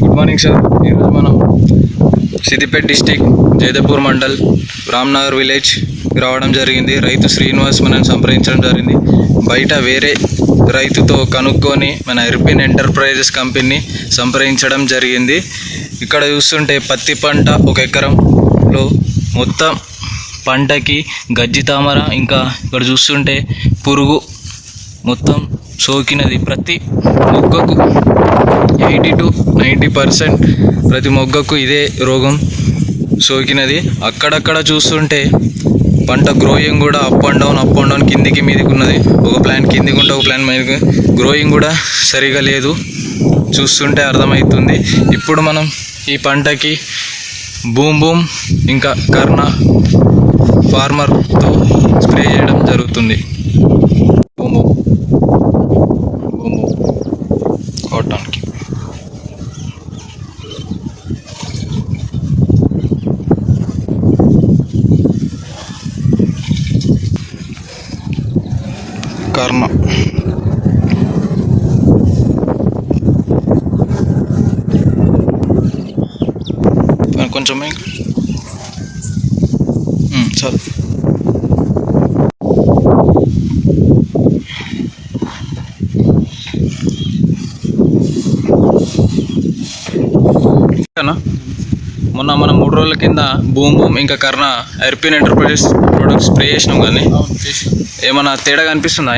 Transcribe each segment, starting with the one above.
Good morning sir. ఈరోజు మనం Siddipet district Jaidapur mandal Ramnagar village రావడం జరిగింది. రైతు శ్రీనివాస్ మనం సంప్రదించడం జరిగింది. బయట వేరే రైతుతో కనుక్కొని మన ఎర్పిన్ ఎంటర్ప్రైజెస్ కంపెనీని సంప్రదించడం జరిగింది. ఇక్కడ చూస్తుంటే పత్తి పంట ఒక ఎకరంలో మొత్తం పంటకి గజ్జి తామర ఇంకా ఇక్కడ చూస్తుంటే పురుగు మొత్తం సోకినది. ప్రతి మొగ్గకు ఎయిటీ టు నైంటీ పర్సెంట్ ప్రతి మొగ్గకు ఇదే రోగం సోకినది. అక్కడక్కడ చూస్తుంటే పంట గ్రోయింగ్ కూడా up and down up and down కిందికి మీదికి ఉన్నది ఒక ప్లాన్ కిందికి ఉంటే ఒక ప్లాన్ మీదకి గ్రోయింగ్ కూడా సరిగా లేదు. చూస్తుంటే అర్థమవుతుంది. ఇప్పుడు మనం ఈ పంటకి బూమ్ బూమ్ ఇంకా కర్ణ ఫార్మర్తో స్ప్రే చేయడం జరుగుతుంది బూమ్ బూమ్ బూమ్ బూమ్ కొట్టడానికి కర్ణ కొంచెం సరే ఉమ్, చాలు. మొన్న మనం మూడు రోజుల కింద బూమ్ బూమ్ ఇంకా కర్ణ ఎర్పిన్ ఎంటర్ప్రైజెస్ ప్రొడక్ట్స్ స్ప్రే చేసినాం కానీ ఏమన్నా తేడా కనిపిస్తుందా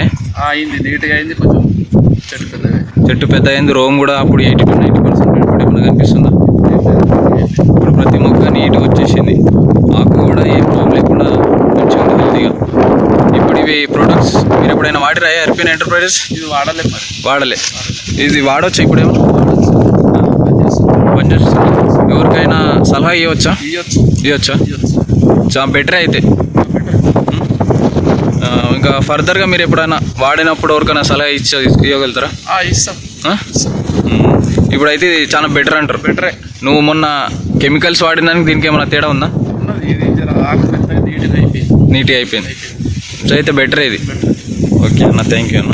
అయింది నీట్గా అయింది కొంచెం చెట్టు పెద్దగా చెట్టు పెద్ద అయింది రోమ్ కూడా అప్పుడు ఎయిటీ నైంటీ పర్సెంట్ ఏమన్నా కనిపిస్తుందా? ఇప్పుడు ప్రతి మొక్క నీట్గా వచ్చేసింది. ఆకు కూడా ఏం ప్రాబ్లం లేకుండా మంచిగా ఉంది హెల్తీగా. ఇప్పుడు ఇవి ప్రొడక్ట్స్ మీరు ఎప్పుడైనా వాడిరా ఎర్పిన్ ఎంటర్ప్రైజెస్ ఇది వాడలే వాడలే. ఇది వాడొచ్చా ఇప్పుడు ఏమన్నా పనిచేస్తుంది ఎవరికైనా సలహా ఇవ్వచ్చా? ఇవ్వచ్చు. చాలా బెటర్ అయితే. ఇంకా ఫర్దర్గా మీరు ఎప్పుడైనా వాడినప్పుడు ఎవరికైనా సలహా ఇచ్చ ఇవ్వగలుగుతారా? ఇస్తాం. ఇప్పుడైతే ఇది చాలా బెటర్ అంటారు. బెటరే. నువ్వు మొన్న కెమికల్స్ వాడిన దానికి ఏమైనా తేడా ఉందా? నీట్గా అయిపోయింది. నీట్గా అయిపోయింది. సో అయితే బెటర్ ఇది. ఓకే అన్న థ్యాంక్ యూ అన్న.